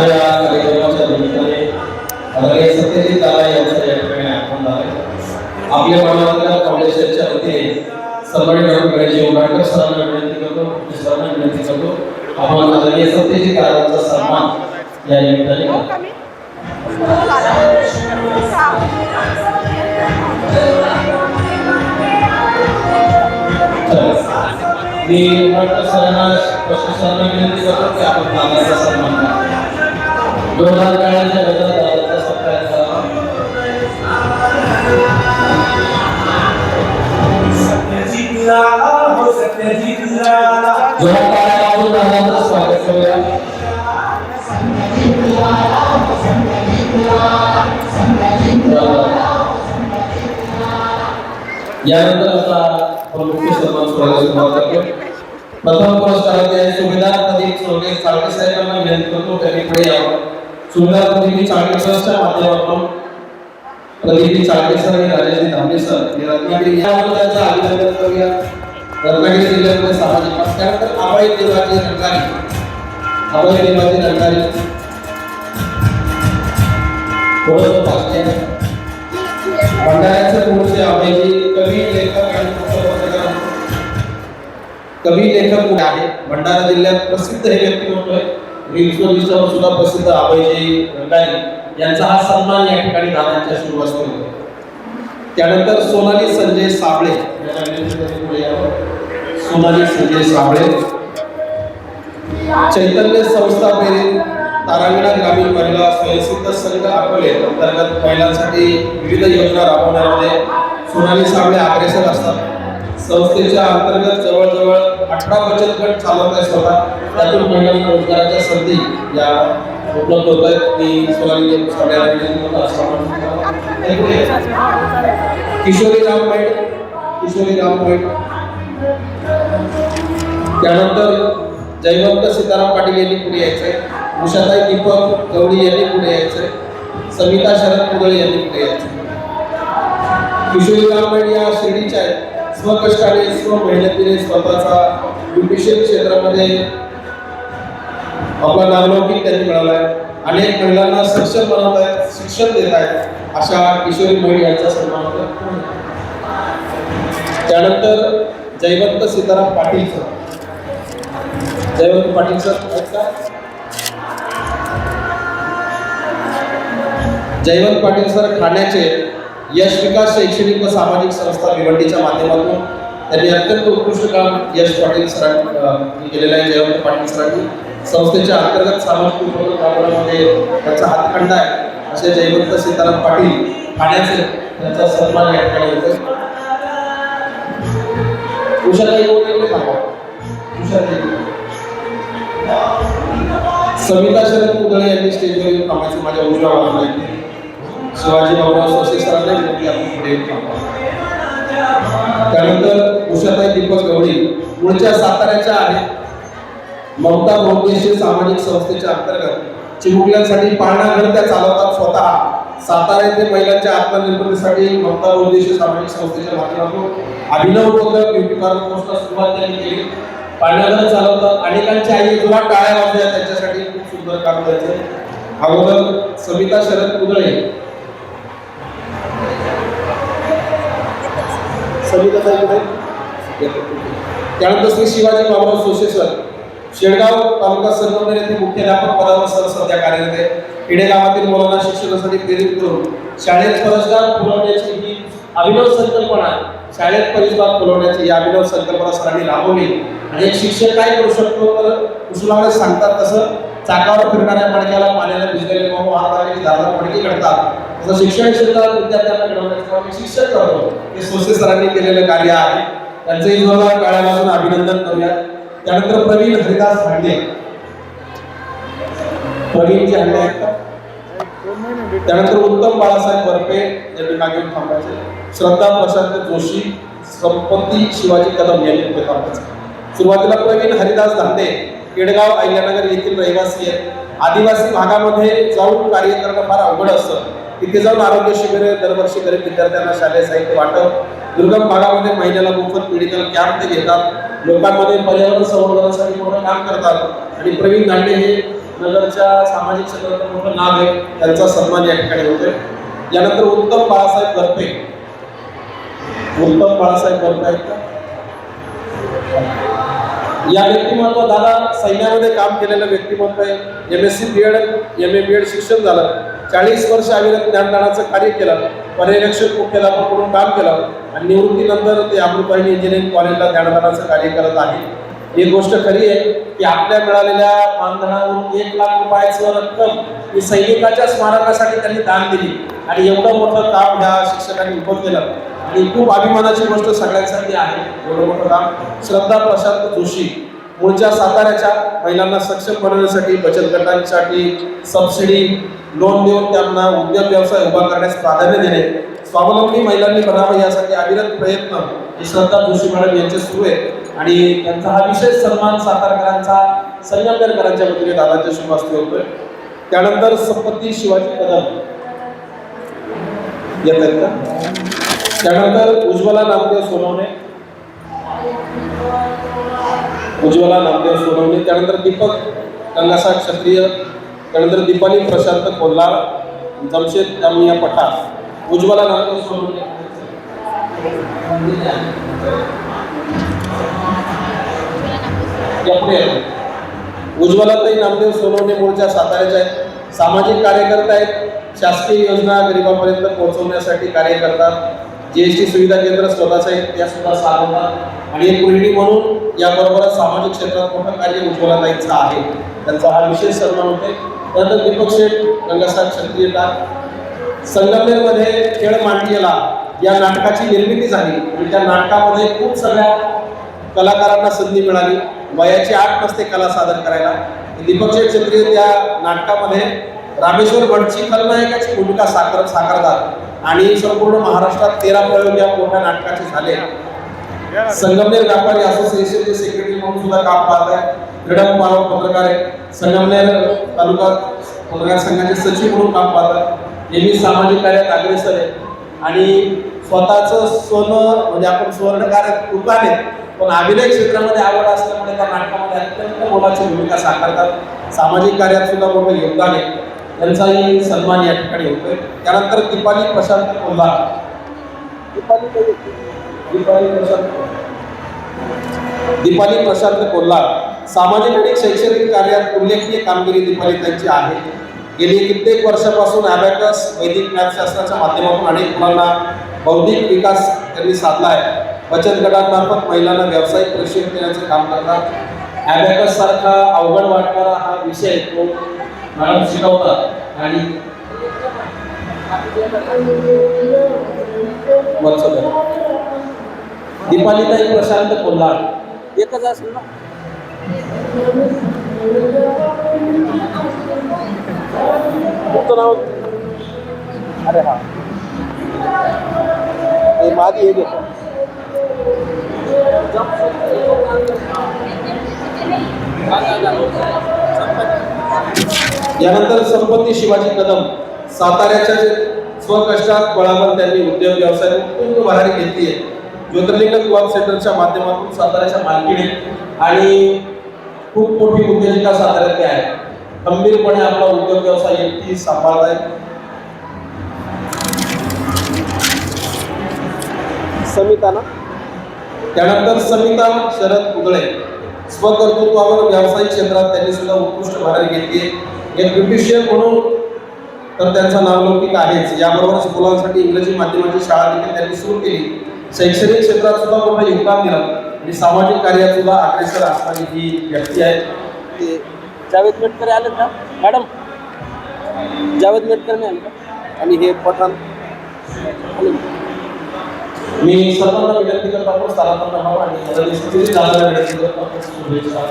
ಕಾರ್ಯ कार्यक्रमाच्या निमित्ताने आदरणीय सत्यजित दादा यांचं या ठिकाणी आगमन झालं आपल्या मानवांना फाउंडेशनच्या वतीने सन्मानित डॉक्टर गणेश उंबराटकर सरांना विनंती करतो सरांना विनंती करतो आपण आदरणीय सत्यजित दादांचा सन्मान या निमित्ताने मी डॉक्टर सरांना प्रशासनाला विनंती करतो की आपण दादाचा सन्मान करा हो जोरात टाळ्या वाजवून दादाचं स्वागत करूया. यानंतर आता आपण मुख्य सन्मान सोहळ्याला सुरुवात करतो प्रथम सुभेदार प्रदीप साहेबांना विनंती करतो त्यांनी पुढे यावं. सुंदर प्रतिनिधी चाळके सरच्या माध्यमातून प्रतिनिधी चाळके सर आणि राजेश धामणे सर हे रत्नागिरी यावर अभिनंदन करूया. रत्नागिरी जिल्ह्यामध्ये सामाजिक काम. त्यानंतर आबाई देवाची रंगारी. आबाई देवाची रंगारी. थोडं पाचशे भंडाऱ्याचे मूळचे आबाईजी कवी लेखक आणि कवी लेखक आहे? भंडारा जिल्ह्यात प्रसिद्ध हे व्यक्तिमत्व आहे. रील्सवर सुद्धा प्रसिद्ध आबाईजी रंगारी यांचा हा सन्मान या ठिकाणी दादांच्या सुरू असतो त्यानंतर सोनाली संजय साबळे. सोनाली संजय साबळे. चैतन्य संस्था प्रेरित तारांगणा ग्रामीण महिला स्वयंसिद्ध संघ अकोले अंतर्गत महिलांसाठी विविध योजना राबवण्यामध्ये सोनाली साबळे अग्रेसर असतात. संस्थेच्या अंतर्गत जवळजवळ अठरा बचत गट चालवत आहे स्वतः. त्यातून महिलांना रोजगाराच्या संधी या उपलब्ध होत आहेत. मी सोनाली किशोरी राम पैठ. किशोरी राम पैठ. त्यानंतर जयवंत सीताराम पाटील यांनी पुढे यायचंय. उषाताई दीपक गवळी यांनी पुढे यायचंय. समिता शरद पुगळे यांनी पुढे यायचंय. किशोरी राम रामपेठ या शिर्डीच्या आहेत. स्वकष्टाने स्व मेहनतीने स्वतःचा ब्युटिशियन क्षेत्रामध्ये आपला नावलौकिक त्यांनी मिळवलाय. अनेक महिलांना सक्षम बनवत आहेत शिक्षण देत आहेत अशा किशोरी महिला यांचा सन्मान होतो. त्यानंतर जयवंत सीताराम पाटील सर. जयवंत पाटील सर आहेत का जयवंत पाटील सर ठाण्याचे यश विकास शैक्षणिक व सामाजिक संस्था भिवंडीच्या माध्यमातून त्यांनी अत्यंत उत्कृष्ट काम यश पाटील सरांनी केलेलं आहे जयवंत पाटील सरांनी. संस्थेच्या अंतर्गत सामाजिक उपक्रम राबवण्यामध्ये त्यांचा हातखंड आहे. असे जयवंत सीताराम पाटील ठाण्याचे त्यांचा सन्मान या ठिकाणी होतो उषाताई सविता शरद पुतळे यांनी स्टेजवर येऊन थांबायचं माझ्या उजव्या बाजूला शिवाजी बाबुराव सोसे सरांना त्यानंतर उषाताई दीपक गवळी मूळच्या साताऱ्याच्या आहेत ममता बहुउद्देशीय सामाजिक संस्थेच्या अंतर्गत चिमुकल्यांसाठी पाळणाघर त्या चालवतात स्वतः. सातारा येथे महिलांच्या आत्मनिर्भरतेसाठी ममता बहुउद्देशीय सामाजिक संस्थेच्या माध्यमातून अभिनव उपक्रम ब्युटी पार्लर कोर्सला सुरुवात त्यांनी केली. पाळणाघर चालवतात. अनेकांच्या आई किंवा टाळ्या वाजल्या त्यांच्यासाठी. खूप सुंदर काम करायचं. अगोदर सविता शरद कुदळे सविता ताई त्यानंतर श्री शिवाजी बाबुराव सोसेसर शेडगाव तालुका संगमनेर येथे मुख्याध्यापक पदावर सर सध्या कार्यरत आहे. खेडेगावातील मुलांना शिक्षणासाठी प्रेरित करून शाळेत परसबाग फुलवण्याची ही अभिनव संकल्पना शाळेत परिसबाग फुलवण्याची ही अभिनव संकल्पना सरांनी राबवली. आणि एक शिक्षक काय करू शकतो? तर कुसुमाकडे सांगतात तसं चाकावर फिरणाऱ्या मडक्याला पाण्याला भिजलेले मऊ हाताने धारदार मडकी घडतात तसं शिक्षण क्षेत्रात विद्यार्थ्यांना घडवण्याचं काम शिक्षक करतो. हे सोसे सरांनी केलेलं कार्य आहे. त्यांचंही जोरदार काळ्या अभिनंदन करूया त्यानंतर प्रवीण हरिदास भांडे. प्रवीण जी हंडे आहेत का? त्यानंतर उत्तम बाळासाहेब बर्फे यांनी मागे थांबायचे. श्रद्धा प्रशांत जोशी संपत्ती शिवाजी कदम यांनी पुढे थांबायचे. सुरुवातीला प्रवीण हरिदास धांडे केडगाव अहिल्यानगर येथील रहिवासी आहेत. आदिवासी भागामध्ये जाऊन कार्य करणं फार अवघड असतं. तिथे जाऊन आरोग्य शिबिरे दरवर्षी गरीब विद्यार्थ्यांना शालेय साहित्य वाटप. दुर्गम भागामध्ये महिन्याला मोफत मेडिकल कॅम्प ते घेतात. लोकांमध्ये पर्यावरण संवर्धनासाठी मोठं काम करतात. आणि प्रवीण दांडे हे नगरच्या सामाजिक क्षेत्रात मोठं नाव आहे. त्यांचा सन्मान या ठिकाणी होतोय. यानंतर उत्तम बाळासाहेब करते उत्तम बाळासाहेब बरोबर आहेत का? या व्यक्तिमत्व दादा सैन्यामध्ये काम केलेलं व्यक्तिमत्व आहे. M S C B Ed M A B Ed शिक्षण झालं. चाळीस वर्ष अविरत ज्ञानदानाचं कार्य केलं पर्यवेक्षक मुख्याध्यापक म्हणून काम केलं आणि निवृत्तीनंतर ते अमृतवाहिनी इंजिनिअरिंग कॉलेजला ज्ञानदानाचं कार्य करत आहे. एक गोष्ट खरी आहे की आपल्या मिळालेल्या मानधनावरून एक लाख रुपयाचं रक्कम ही सैनिकाच्या स्मारकासाठी त्यांनी दान दिली आणि एवढं मोठं काम ह्या शिक्षकांनी उभं केलं. आणि खूप अभिमानाची गोष्ट सगळ्यांसाठी आहे. एवढं मोठं काम. श्रद्धा प्रशांत जोशी. मूळच्या साताऱ्याच्या महिलांना सक्षम बनवण्यासाठी बचत गटांसाठी सबसिडी लोन देऊन त्यांना उद्योग व्यवसाय उभा करण्यास प्राधान्य देणे स्वावलंबी महिलांनी बनावं यासाठी अविरत प्रयत्न हे श्रद्धा जोशी मॅडम यांचे सुरू आहे. आणि त्यांचा हा विशेष सन्मान सातारकरांचा संगमनेरकरांच्या वतीने दादाच्या शुभास्ते होतोय. त्यानंतर संपत्ती शिवाजी कदम. येत आहेत का? त्यानंतर उज्ज्वला नामदेव सोनवणे. उज्ज्वला नामदेव सोनवणे त्यानंतर दीपक गंगासा क्षत्रिय त्यानंतर दीपाली प्रशांत कोल्हार जमशेद अमिया पठार. उज्ज्वला नामदेव सोनवणे. उज्ज्वलाताई नामदेव सोनवणे मूळच्या साताऱ्याच्या आहेत. सामाजिक कार्यकर्ते आहेत. शासकीय योजना गरिबांपर्यंत पोहोचवण्यासाठी कार्य करतात. जीएसटी सुविधा केंद्र स्वतःचं आहे त्या सुद्धा चालवतात आणि एक गृहिणी म्हणून याबरोबरच सामाजिक क्षेत्रात मोठं कार्य उज्ज्वलाताईंचं आहे. त्यांचा हा विशेष सन्मान होते. त्यानंतर दीपक शेठ गंगासाहेब क्षत्रियता संगमनेरमध्ये खेळ मांडलेला या नाटकाची निर्मिती झाली. आणि त्या नाटकामध्ये खूप सगळ्या कलाकारांना संधी मिळाली. वयाची आठ नसते कला सादर करायला. दीपक शेठ क्षत्रिय त्या नाटकामध्ये रामेश्वर भटची खलनायकाची भूमिका साकार साकारतात. आणि संपूर्ण महाराष्ट्रात तेरा प्रयोग या मोठ्या नाटकाचे झाले. संगमनेर व्यापारी असोसिएशनचे सेक्रेटरी म्हणून सुद्धा काम पाहत आहे क्रीडा मानव पत्रकार आहे संगमनेर तालुका पत्रकार संघाचे सचिव म्हणून काम पाहतात नेहमी सामाजिक कार्यात अग्रेसर आहे आणि स्वतःचं सोनं म्हणजे आपण सुवर्णकार दुकान आहे पण अभिनय क्षेत्रामध्ये आवड असल्यामुळे त्या नाटकामध्ये अत्यंत मोलाची भूमिका साकारतात. सामाजिक कार्यात सुद्धा मोठं योगदान आहे. त्यांचाही सन्मान या ठिकाणी होतोय त्यानंतर दीपाली प्रशांत कोल्हार दीपाली दीपाली प्रशांत दीपाली प्रशांत कोल्हार सामाजिक आणि शैक्षणिक कार्यात उल्लेखनीय कामगिरी दीपाली त्यांची आहे. गेली कित्येक वर्षापासून अबॅकस वैदिक ज्ञानशास्त्राच्या माध्यमातून अनेक मुलांना बौद्धिक विकास त्यांनी साधला आहे बचत गटांमार्फत महिलांना व्यावसायिक प्रशिक्षण देण्याचं काम करतात. अबॅकस सारखा अवघड वाटणारा हा विषय तो मॅडम शिकवतात आणि वत्सल दीपालीताई प्रशांत कोल्हाड एकच असेल ना? नाव. अरे हा. हे मादी हे घेतो यानंतर संपत्ती शिवाजी कदम साताऱ्याच्या स्वकष्टात बळावर त्यांनी उद्योग व्यवसाय उत्तुंग भरारी घेतली आहे. ज्योतिर्लिंग युवा सेंटरच्या माध्यमातून साताऱ्याच्या मालकीने आणि खूप मोठी उद्योजिका साताऱ्यातली आहे. गंभीरपणे आपला उद्योग व्यवसाय एकटी सांभाळत आहे. समिता ना? त्यानंतर समिता शरद पुगळे स्वकर्तृत्वावर व्यावसायिक क्षेत्रात त्यांनी सुद्धा उत्कृष्ट भरारी घेतली आहे. एक ब्युटिशियन म्हणून तर त्यांचा नावलौकिक आहेच. याबरोबरच मुलांसाठी इंग्रजी माध्यमाची शाळा देखील त्यांनी सुरू केली. शैक्षणिक क्षेत्रात सुद्धा मोठं योगदान दिलं. आणि सामाजिक कार्यात सुद्धा अग्रेसर असणारी ही व्यक्ती आहे. ते जावेद मेटकर आले का मॅडम जावेद मेटकर नाही आले का? आणि हे पठाण? मी सर्वांना विनंती करतो स्थलांतर व्हावं आणि विनंती करतो शुभेच्छा.